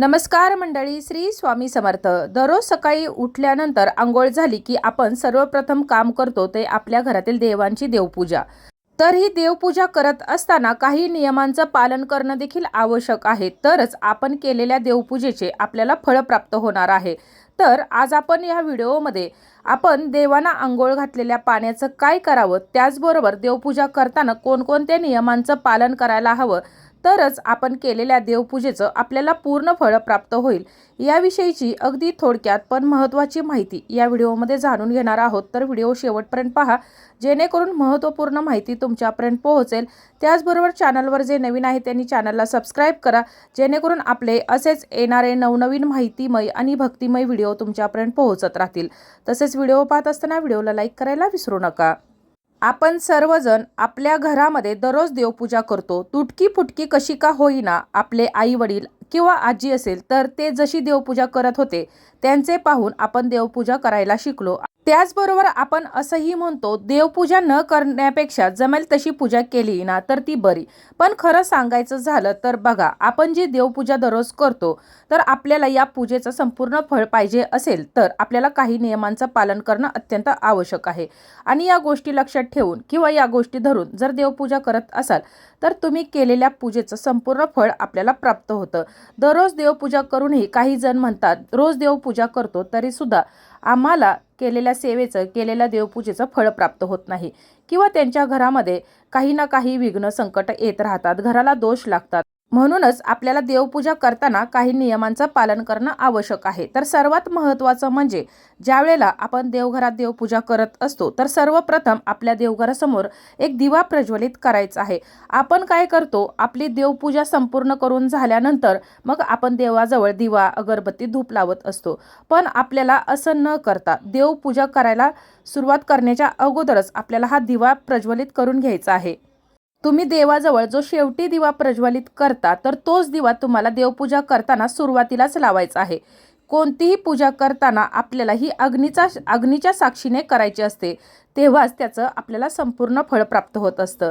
नमस्कार मंडळी श्री स्वामी समर्थ. दररोज सकाळी उठल्यानंतर आंघोळ झाली की आपण सर्वप्रथम काम करतो ते आपल्या घरातील देवांची देवपूजा. तर ही देवपूजा करत असताना काही नियमांचं पालन करणं देखील आवश्यक आहे. तरच आपण केलेल्या देवपूजेचे आपल्याला फळ प्राप्त होणार आहे. तर आज आपण या व्हिडिओमध्ये आपण देवांना आंघोळ घातलेल्या पाण्याचं काय करावं त्याचबरोबर देवपूजा करताना कोणकोणत्या नियमांचं पालन करायला हवं तरच आपण केलेल्या देवपूजेचं आपल्याला पूर्ण फळ प्राप्त होईल. याविषयीची अगदी थोडक्यात पण महत्त्वाची माहिती या व्हिडिओमध्ये जाणून घेणार आहोत. तर व्हिडिओ शेवटपर्यंत पहा. जेणेकरून महत्त्वपूर्ण माहिती तुमच्यापर्यंत पोहोचेल. त्याचबरोबर चॅनलवर जे नवीन आहे त्यांनी चॅनलला सबस्क्राईब करा. जेणेकरून आपले असेच येणारे नवनवीन माहितीमय आणि भक्तिमय व्हिडिओ तुमच्यापर्यंत पोहोचत राहतील. तसेच व्हिडिओ पाहत असताना व्हिडिओला लाईक करायला विसरू नका. आपण सर्वजण आपल्या घरामध्ये दररोज देवपूजा करतो. तुटकी फुटकी कशी का होईना आपले आई वडील किंवा आजी असेल तर ते जशी देवपूजा करत होते त्यांचे पाहून आपण देवपूजा करायला शिकलो. त्याचबरोबर आपण असंही म्हणतो देवपूजा न करण्यापेक्षा जमेल तशी पूजा केली ना तर ती बरी. पण खरं सांगायचं झालं तर बघा आपण जी देवपूजा दररोज करतो तर आपल्याला या पूजेचं संपूर्ण फळ पाहिजे असेल तर आपल्याला काही नियमांचं पालन करणं अत्यंत आवश्यक आहे. आणि या गोष्टी लक्षात ठेवून किंवा या गोष्टी धरून जर देवपूजा करत असाल तर तुम्ही केलेल्या पूजेचं संपूर्ण फळ आपल्याला प्राप्त होतं. दररोज देवपूजा करूनही काही जण म्हणतात रोज देवपूजा करतो तरीसुद्धा आम्हाला केलेल्या सेवेचं केलेल्या देवपूजेचं फळ प्राप्त होत नाही. किंवा त्यांच्या घरामध्ये काही ना काही विघ्न संकट येत राहतात. घराला दोष लागतात. म्हणूनच आपल्याला देवपूजा करताना काही नियमांचं पालन करणं आवश्यक आहे. तर सर्वात महत्त्वाचं म्हणजे ज्या वेळेला आपण देवघरात देवपूजा करत असतो तर सर्वप्रथम आपल्या देवघरासमोर एक दिवा प्रज्वलित करायचा आहे. आपण काय करतो? आपली देवपूजा संपूर्ण करून झाल्यानंतर मग आपण देवाजवळ दिवा अगरबत्ती धूप लावत असतो. पण आपल्याला असं न करता देवपूजा करायला सुरुवात करण्याच्या अगोदरच आपल्याला हा दिवा प्रज्वलित करून घ्यायचा आहे. तुम्ही देवाजवळ जो शेवटी दिवा प्रज्वलित करता तर तोच दिवा तुम्हाला देवपूजा करताना सुरुवातीलाच लावायचा आहे. कोणतीही पूजा करताना आपल्याला ही अग्नीचा अग्नीच्या साक्षीने करायची असते तेव्हाच त्याचं आपल्याला संपूर्ण फळ प्राप्त होत असतं.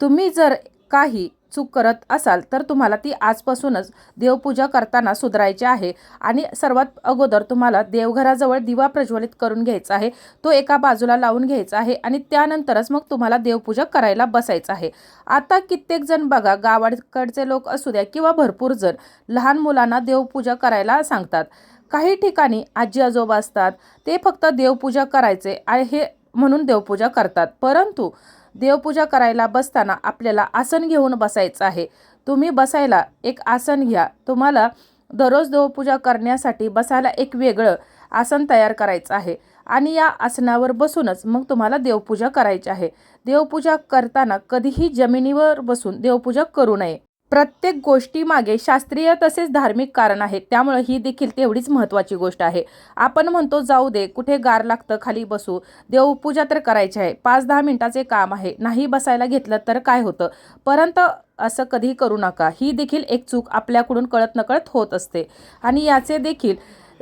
तुम्ही जर काही चूक करत असाल तर तुम्हाला ती आजपासूनच देवपूजा करताना सुधारायची आहे. आणि सर्वात अगोदर तुम्हाला देवघराजवळ दिवा प्रज्वलित करून घ्यायचा आहे. तो एका बाजूला लावून घ्यायचा आहे आणि त्यानंतरच मग तुम्हाला देवपूजा करायला बसायचं आहे. आता कित्येक जण बघा गावाकडचे लोक असू द्या किंवा भरपूर जण लहान मुलांना देवपूजा करायला सांगतात. काही ठिकाणी आजी आजोबा असतात ते फक्त देवपूजा करायचे आहे हे म्हणून देवपूजा करतात. परंतु देवपूजा करायला बसताना आपल्याला आसन घेऊन बसायचं आहे. तुम्ही बसायला एक आसन घ्या. तुम्हाला दररोज देवपूजा करण्यासाठी बसायला एक वेगळं आसन तयार करायचं आहे. आणि या आसनावर बसूनच मग तुम्हाला देवपूजा करायची आहे. देवपूजा करताना कधीही जमिनीवर बसून देवपूजा करू नये. प्रत्येक गोष्टीमागे शास्त्रीय तसेच धार्मिक कारण आहे त्यामुळे ही देखील तेवढीच महत्त्वाची गोष्ट आहे. आपण म्हणतो जाऊ दे कुठे गार लागतं खाली बसू. देवपूजा तर करायची आहे. पाच दहा मिनिटाचे काम आहे. नाही बसायला घेतलं तर काय होतं? परंतु असं कधी करू नका. ही देखील एक चूक आपल्याकडून कळत नकळत होत असते. आणि याचे देखील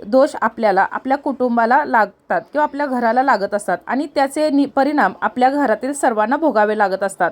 दोष आपल्याला आपल्या कुटुंबाला लागतात किंवा आपल्या घराला लागत असतात. आणि त्याचे नि परिणाम आपल्या घरातील सर्वांना भोगावे लागत असतात.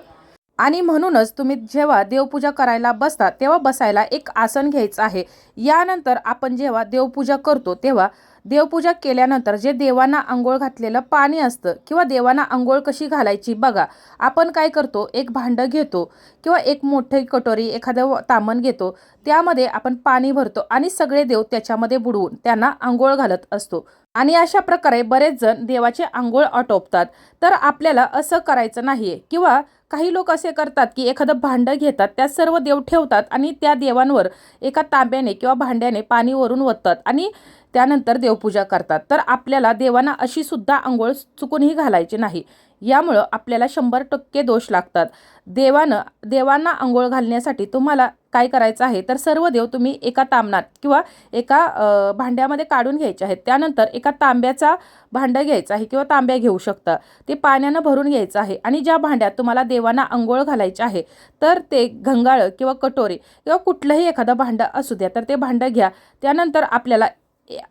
आणि म्हणूनच तुम्ही जेव्हा देवपूजा करायला बसता तेव्हा बसायला एक आसन घ्यायचं आहे. यानंतर आपण जेव्हा देवपूजा करतो तेव्हा देवपूजा केल्यानंतर जे देवांना आंघोळ घातलेलं पाणी असतं किंवा देवांना आंघोळ कशी घालायची बघा. आपण काय करतो एक भांडं घेतो किंवा एक मोठी कटोरी एखादं तामण घेतो त्यामध्ये आपण पाणी भरतो आणि सगळे देव त्याच्यामध्ये बुडवून त्यांना आंघोळ घालत असतो. आणि अशा प्रकारे बरेच जण देवाचे आंघोळ आटोपतात. तर आपल्याला असं करायचं नाही आहे किंवा काही लोक असे करतात की एखादं भांडं घेतात त्यात सर्व देव ठेवतात आणि त्या देवांवर एका तांब्याने किंवा भांड्याने पाणी वरून ओततात आणि त्यानंतर देवपूजा करतात. तर आपल्याला देवांना अशी सुद्धा आंघोळ चुकूनही घालायची नाही. यामुळं आपल्याला शंभर टक्के दोष लागतात. देवानं देवांना आंघोळ घालण्यासाठी तुम्हाला काय करायचं आहे? तर सर्व देव तुम्ही एका तांबणात किंवा एका भांड्यामध्ये काढून घ्यायचे आहेत. त्यानंतर एका तांब्याचा भांडं घ्यायचं आहे किंवा तांब्या घेऊ शकता. ते पाण्यानं भरून घ्यायचं आहे आणि ज्या भांड्यात तुम्हाला देवांना आंघोळ घालायचे आहे तर ते घंगाळं किंवा कटोरे किंवा कुठलंही एखादं भांडं असू द्या तर ते भांडं घ्या. त्यानंतर आपल्याला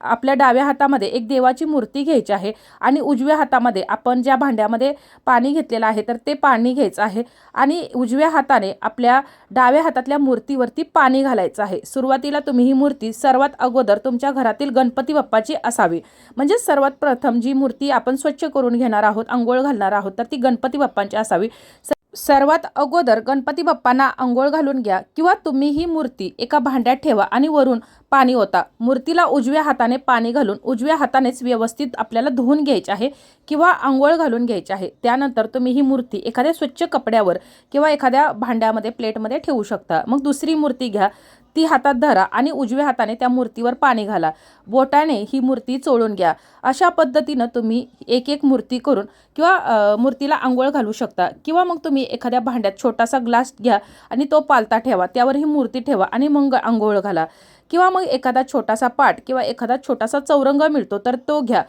आपल्या डाव्या हातामध्ये एक देवाची मूर्ती घ्यायची आहे आणि उजव्या हातामध्ये आपण ज्या भांड्यामध्ये पाणी घेतलेलं आहे तर ते पाणी घ्यायचं आहे. आणि उजव्या हाताने आपल्या डाव्या हातातल्या मूर्तीवरती पाणी घालायचं आहे. सुरुवातीला तुम्ही ही मूर्ती सर्वात अगोदर तुमच्या घरातील गणपती बाप्पाची असावी. म्हणजे सर्वात प्रथम जी मूर्ती आपण स्वच्छ करून घेणार आहोत आंघोळ घालणार आहोत तर ती गणपती बाप्पांची असावी. स- सर्वात अगोदर गणपती बाप्पांना आंघोळ घालून घ्या किंवा तुम्ही ही मूर्ती एका भांड्यात ठेवा आणि वरून पाणी ओता. मूर्तीला उजव्या हाताने पाणी घालून उजव्या हातानेच व्यवस्थित आपल्याला धुवून घ्यायचे आहे किंवा आंघोळ घालून घ्यायची आहे. त्यानंतर तुम्ही ही मूर्ती एखाद्या स्वच्छ कपड्यावर किंवा एखाद्या भांड्यामध्ये प्लेटमध्ये ठेवू शकता. मग दुसरी मूर्ती घ्या. ती हातात धरा आणि उजव्या हाताने त्या मूर्तीवर पाणी घाला. बोटाने ही मूर्ती चोळून घ्या. अशा पद्धतीनं तुम्ही एक एक मूर्ती करून किंवा मूर्तीला आंघोळ घालू शकता. किंवा मग तुम्ही एखाद्या भांड्यात छोटासा ग्लास घ्या आणि तो पालता ठेवा. त्यावर ही मूर्ती ठेवा आणि मग आंघोळ घाला. किंवा मग एखादा छोटासा पाट किंवा एखादा छोटासा चौरंग मिळतो तर तो घ्या.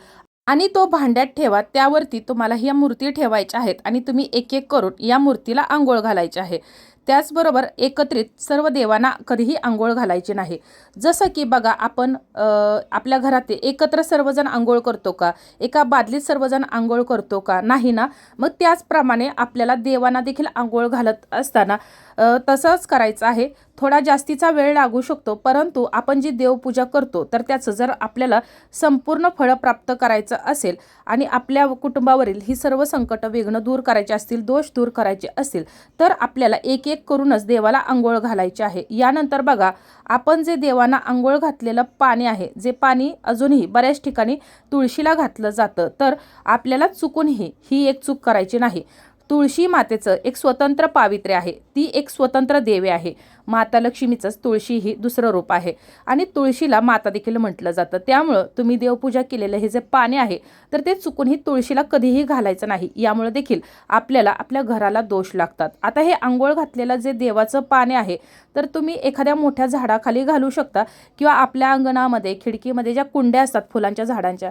आणि तो भांड्यात ठेवा. त्यावरती तुम्हाला ह्या मूर्ती ठेवायच्या आहेत आणि तुम्ही एक एक करून या मूर्तीला आंघोळ घालायचे आहे. त्याचबरोबर एकत्रित सर्व देवांना कधीही आंघोळ घालायची नाही. जसं की बघा आपण आपल्या घरात एकत्र सर्वजण आंघोळ करतो का? एका बादलीत सर्वजण आंघोळ करतो का? नाही ना? मग त्याचप्रमाणे आपल्याला देवांना देखील आंघोळ घालत असताना तसंच करायचं आहे. थोडा जास्तीचा वेळ लागू शकतो परंतु आपण जी देवपूजा करतो तर त्याचं जर आपल्याला संपूर्ण फळं प्राप्त करायचं असेल आणि आपल्या कुटुंबावरील ही सर्व संकट विघ्न दूर करायचे असतील दोष दूर करायचे असतील तर आपल्याला एक एक करूनच देवाला आंघोळ घालायची आहे. यानंतर बघा आपण जे देवांना आंघोळ घातलेलं पाणी आहे जे पाणी अजूनही बऱ्याच ठिकाणी तुळशीला घातलं जातं तर आपल्याला चुकूनही ही एक चूक करायची नाही. तुळशी मातेचं एक स्वतंत्र पावित्र्य आहे. ती एक स्वतंत्र देवी आहे. माता लक्ष्मीचंच तुळशी ही दुसरं रूप आहे. आणि तुळशीला माता देखील म्हटलं जातं. त्यामुळं तुम्ही देवपूजा केलेलं हे जे पाणी आहे तर ते चुकून ही तुळशीला कधीही घालायचं नाही. यामुळे देखील आपल्याला आपल्या घराला दोष लागतात. आता हे आंघोळ घातलेलं जे देवाचं पाणी आहे तर तुम्ही एखाद्या मोठ्या झाडाखाली घालू शकता किंवा आपल्या अंगणामध्ये खिडकीमध्ये ज्या कुंड्या असतात फुलांच्या झाडांच्या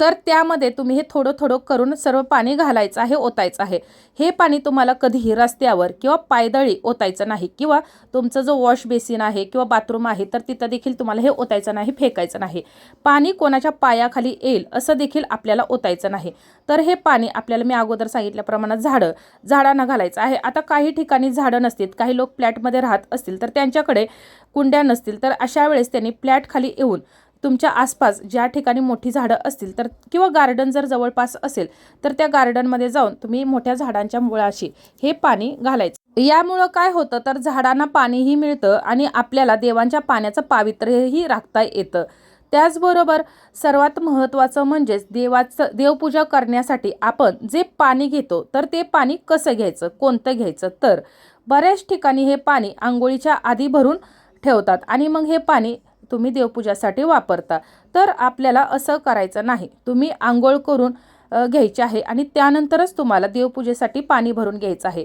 तर त्यामध्ये तुम्ही हे थोडं थोडं करून सर्व पाणी घालायचं आहे ओतायचं आहे. हे पाणी तुम्हाला कधीही रस्त्यावर किंवा पायदळी ओतायचं नाही किंवा तुमचं जो वॉश बेसिन आहे किंवा बाथरूम आहे तर तिथं देखील तुम्हाला हे ओतायचं नाही फेकायचं नाही. पाणी कोणाच्या पायाखाली येईल असं देखील आपल्याला ओतायचं नाही. तर हे पाणी आपल्याला मी अगोदर सांगितल्याप्रमाणे झाडं झाडांना घालायचं आहे. आता काही ठिकाणी झाडं नसतील काही लोक फ्लॅटमध्ये राहत असतील तर त्यांच्याकडे कुंड्या नसतील तर अशा वेळेस त्यांनी फ्लॅटखाली येऊन तुमच्या आसपास ज्या ठिकाणी मोठी झाडं असतील तर किंवा गार्डन जर जवळपास असेल तर त्या गार्डनमध्ये जाऊन तुम्ही मोठ्या झाडांच्या मुळाशी हे पाणी घालायचं. यामुळं काय होतं तर झाडांना पाणीही मिळतं आणि आपल्याला देवांच्या पाण्याचं पावित्र्यही राखता येतं. त्याचबरोबर सर्वात महत्त्वाचं म्हणजेच देवाचं देवपूजा करण्यासाठी आपण जे पाणी घेतो तर ते पाणी कसं घ्यायचं कोणतं घ्यायचं? तर बऱ्याच ठिकाणी हे पाणी आंघोळीच्या आधी भरून ठेवतात आणि मग हे पाणी तुम्ही देवपूजासाठी वापरता. तर आपल्याला असं करायचं नाही. तुम्ही आंघोळ करून घ्यायची आहे आणि त्यानंतरच तुम्हाला देवपूजेसाठी पाणी भरून घ्यायचं आहे.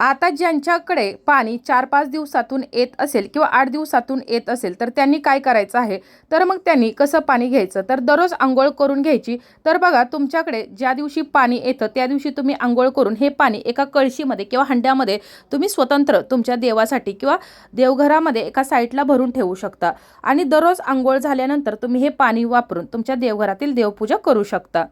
आता ज्यांच्याकडे पाणी चार पाच दिवसातून येत असेल किंवा आठ दिवसातून येत असेल तर त्यांनी काय करायचं आहे? तर मग त्यांनी कसं पाणी घ्यायचं? तर दररोज आंघोळ करून घ्यायची. तर बघा तुमच्याकडे ज्या दिवशी पाणी येतं त्या दिवशी तुम्ही आंघोळ करून हे पाणी एका कळशीमध्ये किंवा हंड्यामध्ये तुम्ही स्वतंत्र तुमच्या देवासाठी किंवा देवघरामध्ये एका साईडला भरून ठेवू शकता. आणि दररोज आंघोळ झाल्यानंतर तुम्ही हे पाणी वापरून तुमच्या देवघरातील देवपूजा करू शकता.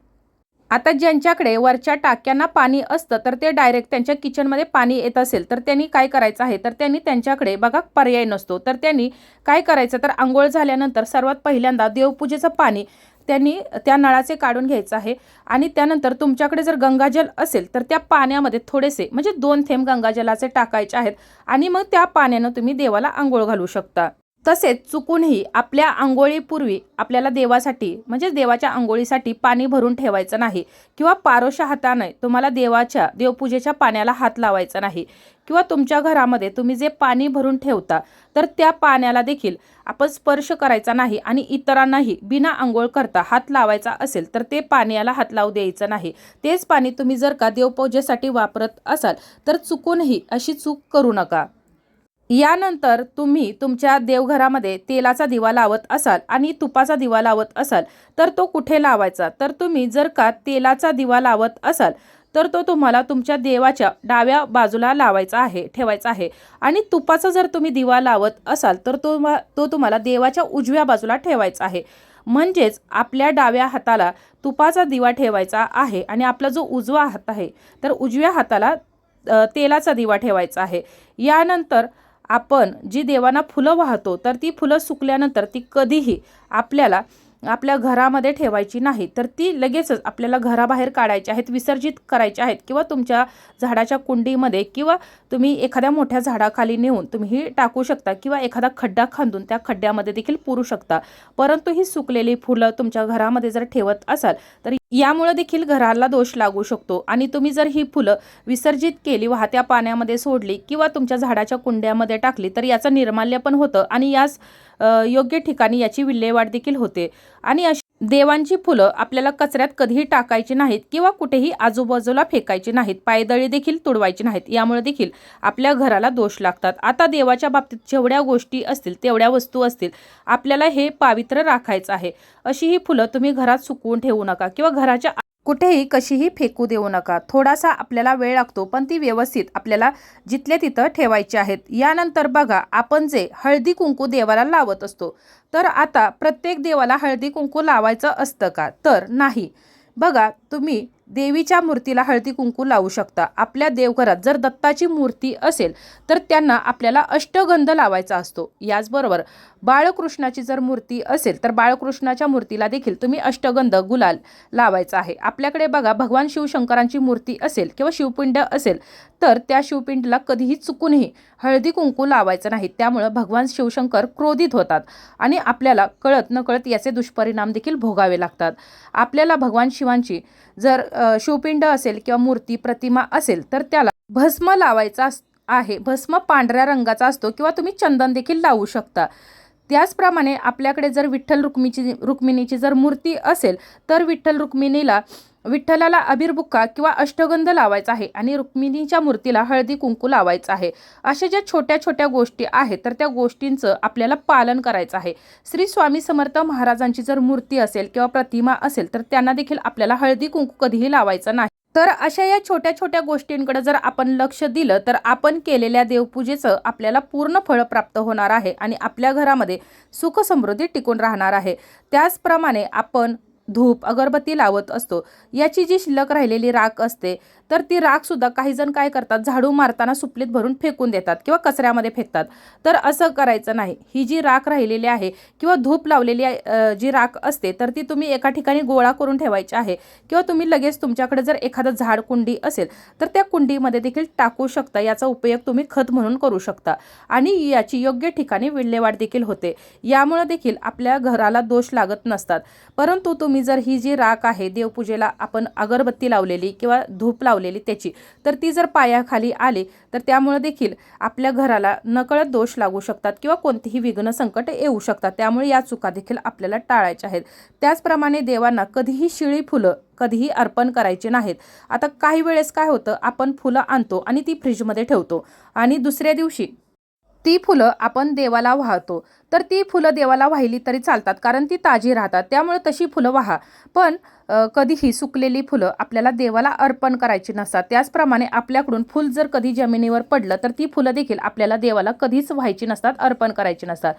आता ज्यांच्याकडे वरच्या टाक्यांना पाणी असतं तर ते डायरेक्ट त्यांच्या किचनमध्ये पाणी येत असेल तर त्यांनी काय करायचं आहे? तर त्यांनी त्यांच्याकडे बघा पर्याय नसतो. तर त्यांनी काय करायचं? तर आंघोळ झाल्यानंतर सर्वात पहिल्यांदा देवपूजेचं पाणी त्यांनी त्या नळाचे काढून घ्यायचं आहे. आणि त्यानंतर तुमच्याकडे जर गंगाजल असेल तर त्या पाण्यामध्ये थोडेसे म्हणजे दोन थेंब गंगाजलाचे टाकायचे आहेत. आणि मग त्या पाण्यानं तुम्ही देवाला आंघोळ घालू शकता. तसेच चुकूनही आपल्या आंघोळीपूर्वी आपल्याला देवासाठी म्हणजे देवाच्या आंघोळीसाठी पाणी भरून ठेवायचं नाही. किंवा पारोशा हाताने तुम्हाला देवाच्या देवपूजेच्या पाण्याला हात लावायचा नाही. किंवा तुमच्या घरामध्ये तुम्ही जे पाणी भरून ठेवता तर त्या पाण्याला देखील आपण स्पर्श करायचा नाही आणि इतरांनाही बिना आंघोळ करता हात लावायचा असेल तर ते पाण्याला हात लावू द्यायचं नाही. तेच पाणी तुम्ही जर का देवपूजेसाठी वापरत असाल तर चुकूनही अशी चूक करू नका. यानंतर तुम्ही तुमच्या देवघरामध्ये तेलाचा दिवा लावत असाल आणि तुपाचा दिवा लावत असाल तर तो कुठे लावायचा? तर तुम्ही जर का तेलाचा दिवा लावत असाल तर तो तुम्हाला तुमच्या देवाच्या डाव्या बाजूला लावायचा आहे ठेवायचा आहे. आणि तुपाचा जर तुम्ही दिवा लावत असाल तर तो तो तुम्हाला देवाच्या उजव्या बाजूला ठेवायचा आहे. म्हणजेच आपल्या डाव्या हाताला तुपाचा दिवा ठेवायचा आहे आणि आपला जो उजवा हात आहे तर उजव्या हाताला तेलाचा दिवा ठेवायचा आहे. यानंतर आपण जी देवांना फुलं वाहतो तर ती फुलं सुकल्यानंतर ती कधीही आपल्याला आपल्या घरामध्ये ठेवायची नाही. तर ती लगेचच आपल्याला घराबाहेर काढायची आहेत विसर्जित करायची आहेत किंवा तुमच्या झाडाच्या कुंडीमध्ये किंवा तुम्ही एखाद्या मोठ्या झाडाखाली नेऊन तुम्ही ही टाकू शकता किंवा एखादा खड्डा खांदून त्या खड्ड्यामध्ये देखील पुरू शकता. परंतु ही सुकलेली फुलं तुमच्या घरामध्ये जर ठेवत असाल तर यामुळे देखील घराला दोष लागू शकतो. आणि तुम्ही जर ही फुलं विसर्जित केली वाहत्या पाण्यामध्ये सोडली किंवा तुमच्या झाडाच्या कुंड्यामध्ये टाकली तर याचं निर्माल्य पण होतं. आणि यास योग्य ठिकाणी याची विल्हेवाट देखील होते. आणि अशा देवांची फुलं आपल्याला कचऱ्यात कधीही टाकायची नाहीत किंवा कुठेही आजूबाजूला फेकायची नाहीत. पायदळी देखील तुडवायची नाहीत. यामुळे देखील आपल्या घराला दोष लागतात. आता देवाच्या बाबतीत जेवढ्या गोष्टी असतील तेवढ्या वस्तू असतील आपल्याला हे पावित्र्य राखायचं आहे. अशी ही फुलं तुम्ही घरात सुकवून ठेवू नका किंवा घराच्या कुठेही कशीही फेकू देऊ नका. थोडासा आपल्याला वेळ लागतो पण ती व्यवस्थित आपल्याला जिथल्या तिथं ठेवायची आहेत. यानंतर बघा आपण जे हळदी कुंकू देवाला लावत असतो तर आता प्रत्येक देवाला हळदी कुंकू लावायचं असतं का? तर नाही. बघा तुम्ही देवीच्या मूर्तीला हळदी कुंकू लावू शकता. आपल्या देवघरात जर दत्ताची मूर्ती असेल तर त्यांना आपल्याला अष्टगंध लावायचा असतो. याचबरोबर बाळकृष्णाची जर मूर्ती असेल तर बाळकृष्णाच्या मूर्तीला देखील तुम्ही अष्टगंध गुलाल लावायचा आहे. आपल्याकडे बघा भगवान शिवशंकरांची मूर्ती असेल किंवा शिवपिंड असेल तर त्या शिवपिंडला कधीही चुकूनही हळदी कुंकू लावायचं नाही. त्यामुळं भगवान शिवशंकर क्रोधित होतात आणि आपल्याला कळत नकळत याचे दुष्परिणाम देखील भोगावे लागतात. आपल्याला भगवान शिवांची जर शिवपिंड असेल किंवा मूर्ती प्रतिमा असेल तर त्याला भस्म लावायचा अस- आहे. भस्म पांढऱ्या रंगाचा असतो किंवा तुम्ही चंदन देखील लावू शकता. त्याचप्रमाणे आपल्याकडे जर विठ्ठल रुक्मीची रुक्मिणीची जर मूर्ती असेल तर विठ्ठल रुक्मिणीला विठ्ठलाला अबिरबुक्का किंवा अष्टगंध लावायचा आहे आणि रुक्मिणीच्या मूर्तीला हळदी कुंकू लावायचं आहे. अशा ज्या छोट्या छोट्या गोष्टी आहेत तर त्या गोष्टींचं आपल्याला पालन करायचं आहे. श्री स्वामी समर्थ महाराजांची जर मूर्ती असेल किंवा प्रतिमा असेल तर त्यांना देखील आपल्याला हळदी कुंकू कधीही लावायचं नाही. तर अशा या छोट्या छोट्या गोष्टींकडे जर आपण लक्ष दिलं तर आपण केलेल्या देवपूजेचं आपल्याला पूर्ण फळ प्राप्त होणार आहे आणि आपल्या घरामध्ये सुख समृद्धी टिकून राहणार आहे. त्याचप्रमाणे आपण धूप अगरबत्ती लावत असतो. याची जी शिल्लक राहिलेली राख असते तर ती राखसुद्धा काही जण काय करतात? झाडू मारताना सुपलीत भरून फेकून देतात किंवा कचऱ्यामध्ये फेकतात. तर असं करायचं नाही. ही जी राख राहिलेली आहे किंवा धूप लावलेली जी राख असते तर ती तुम्ही एका ठिकाणी गोळा करून ठेवायची आहे किंवा तुम्ही लगेच तुमच्याकडे जर एखादं झाड कुंडी असेल तर त्या कुंडीमध्ये देखील टाकू शकता. याचा उपयोग तुम्ही खत म्हणून करू शकता. आणि याची योग्य ठिकाणी विल्हेवाट देखील होते. यामुळे देखील आपल्या घराला दोष लागत नसतात. परंतु तुम्ही जर ही जी राख आहे देवपूजेला आपण अगरबत्ती लावलेली किंवा धूप लाव लावलेली त्याची. तर ती जर पायाखाली आली तर त्यामुळे देखील आपल्या घराला नकळत दोष लागू शकतात किंवा कोणतीही विघ्न संकट येऊ शकतात. त्यामुळे या चुका देखील आपल्याला टाळायच्या आहेत. त्याचप्रमाणे देवांना कधीही शिळी फुलं कधीही अर्पण करायचे नाहीत. आता काही वेळेस काय होतं आपण फुलं आणतो आणि ती फ्रीजमध्ये ठेवतो. आणि दुसऱ्या दिवशी ती फुलं आपण देवाला वाहतो. तर ती फुलं देवाला वाहिली तरी चालतात कारण ती ताजी राहतात. त्यामुळे तशी फुलं वाहा. पण कधीही सुकलेली फुलं आपल्याला देवाला अर्पण करायची नसतात. त्याचप्रमाणे आपल्याकडून फुल जर कधी जमिनीवर पडलं तर ती फुलं देखील आपल्याला देवाला कधीच व्हायची नसतात अर्पण करायची नसतात.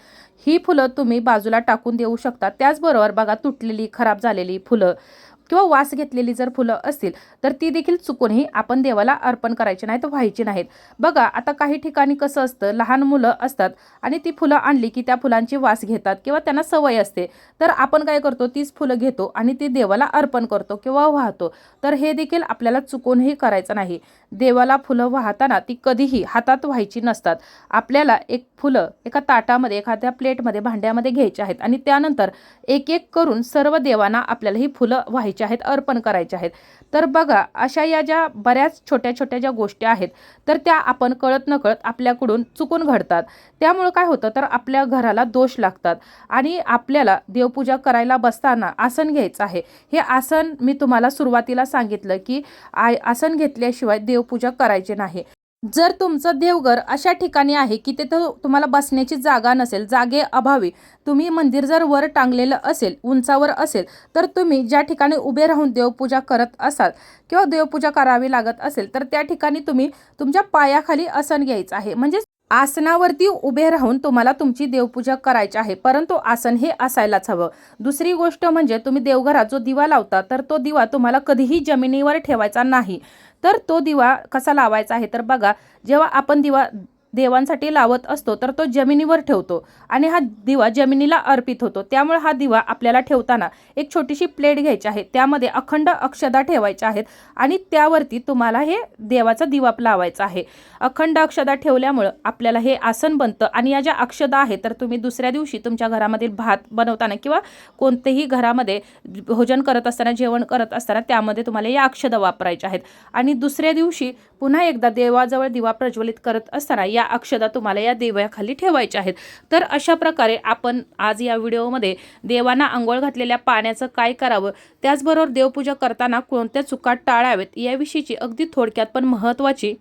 ही फुलं तुम्ही बाजूला टाकून देऊ शकता. त्याचबरोबर बघा तुटलेली खराब झालेली फुलं. किंवा वास घेतलेली जर फुलं असतील तर ती देखील चुकूनही आपण देवाला अर्पण करायची नाहीत व्हायची नाहीत. बघा आता काही ठिकाणी कसं असतं लहान मुलं असतात आणि ती फुलं आणली की त्या फुलांची वास घेतात किंवा त्यांना सवय असते. तर आपण काय करतो तीच फुलं घेतो आणि ती देवाला अर्पण करतो किंवा वाहतो. तर हे देखील आपल्याला चुकूनही करायचं नाही. देवाला फुलं वाहताना ती कधीही हातात व्हायची नसतात. आपल्याला एक फुलं एका ताटामध्ये एखाद्या प्लेटमध्ये भांड्यामध्ये घ्यायची आहेत आणि त्यानंतर एक एक करून सर्व देवांना आपल्याला ही फुलं व्हायची आहेत अर्पण करायचे आहेत. तर बघा अशा या ज्या बऱ्याच छोट्या छोट्या ज्या गोष्टी आहेत तर त्या आपण कळत नकळत आपल्याकडून चुकून घडतात. त्यामुळं काय होतं तर आपल्या घराला दोष लागतात. आणि आपल्याला देवपूजा करायला बसताना आसन घ्यायचं आहे. हे आसन मी तुम्हाला सुरुवातीला सांगितलं की आय आसन घेतल्याशिवाय देवपूजा करायची नाही. जर तुमचं देवघर अशा ठिकाणी आहे की तिथं तुम्हाला बसण्याची जागा नसेल जागे अभावी तुम्ही मंदिर जर वर टांगलेलं असेल उंचावर असेल तर तुम्ही ज्या ठिकाणी उभे राहून देवपूजा करत असाल किंवा देवपूजा करावी लागत असेल तर त्या ठिकाणी तुम्ही तुमच्या पायाखाली आसन घ्यायचं आहे. म्हणजे आसनावरती उभे राहून तुम्हाला तुमची देवपूजा करायची आहे परंतु आसन हे असायलाच हवं. दुसरी गोष्ट म्हणजे तुम्ही देवघरात जो दिवा लावता तर तो दिवा तुम्हाला कधीही जमिनीवर ठेवायचा नाही. तर तो दिवा कसा लावायचा आहे? तर बघा जेव्हा आपण दिवा देवांसाठी लावत असतो तर तो जमिनीवर ठेवतो आणि हा दिवा जमिनीला अर्पित होतो. त्यामुळे हा दिवा आपल्याला ठेवताना एक छोटीशी प्लेट घ्यायची आहे. त्यामध्ये अखंड अक्षदा ठेवायच्या आहेत आणि त्यावरती तुम्हाला हे देवाचा दिवा लावायचा आहे. अखंड अक्षदा ठेवल्यामुळं आपल्याला हे आसन बनतं आणि या ज्या अक्षदा आहेत तर तुम्ही दुसऱ्या दिवशी तुमच्या घरामधील भात बनवताना किंवा कोणतेही घरामध्ये भोजन करत असताना जेवण करत असताना त्यामध्ये तुम्हाला या अक्षदा वापरायच्या आहेत. आणि दुसऱ्या दिवशी पुन्हा एकदा देवाजवळ दिवा प्रज्वलित करत असताना या अक्षदा तुम्हाला या देवाखाली ठेवायच्या आहेत. तर अशा प्रकारे आपण आज या व्हिडिओमध्ये देवांना आंघोळ घातलेल्या पाण्याचं काय करावं त्याचबरोबर देवपूजा करताना कोणत्या चुका टाळाव्यात याविषयीची अगदी थोडक्यात पण महत्त्वाची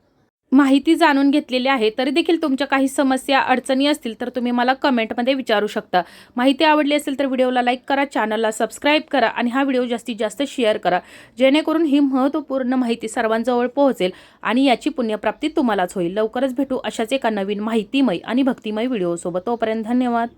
माहिती जाणून घेतलेली आहे तरी देखील तुमच्या काही समस्या अडचणी असतील तर तुम्ही मला कमेंटमध्ये विचारू शकता. माहिती आवडली असेल तर व्हिडिओला लाईक करा चॅनलला सबस्क्राईब करा आणि हा व्हिडिओ जास्तीत जास्त शेअर करा. जेणेकरून ही महत्त्वपूर्ण माहिती सर्वांजवळ पोहोचेल आणि याची पुण्यप्राप्ती तुम्हालाच होईल. लवकरच भेटू अशाच एका नवीन माहितीमय आणि भक्तिमय व्हिडिओसोबत. तोपर्यंत धन्यवाद.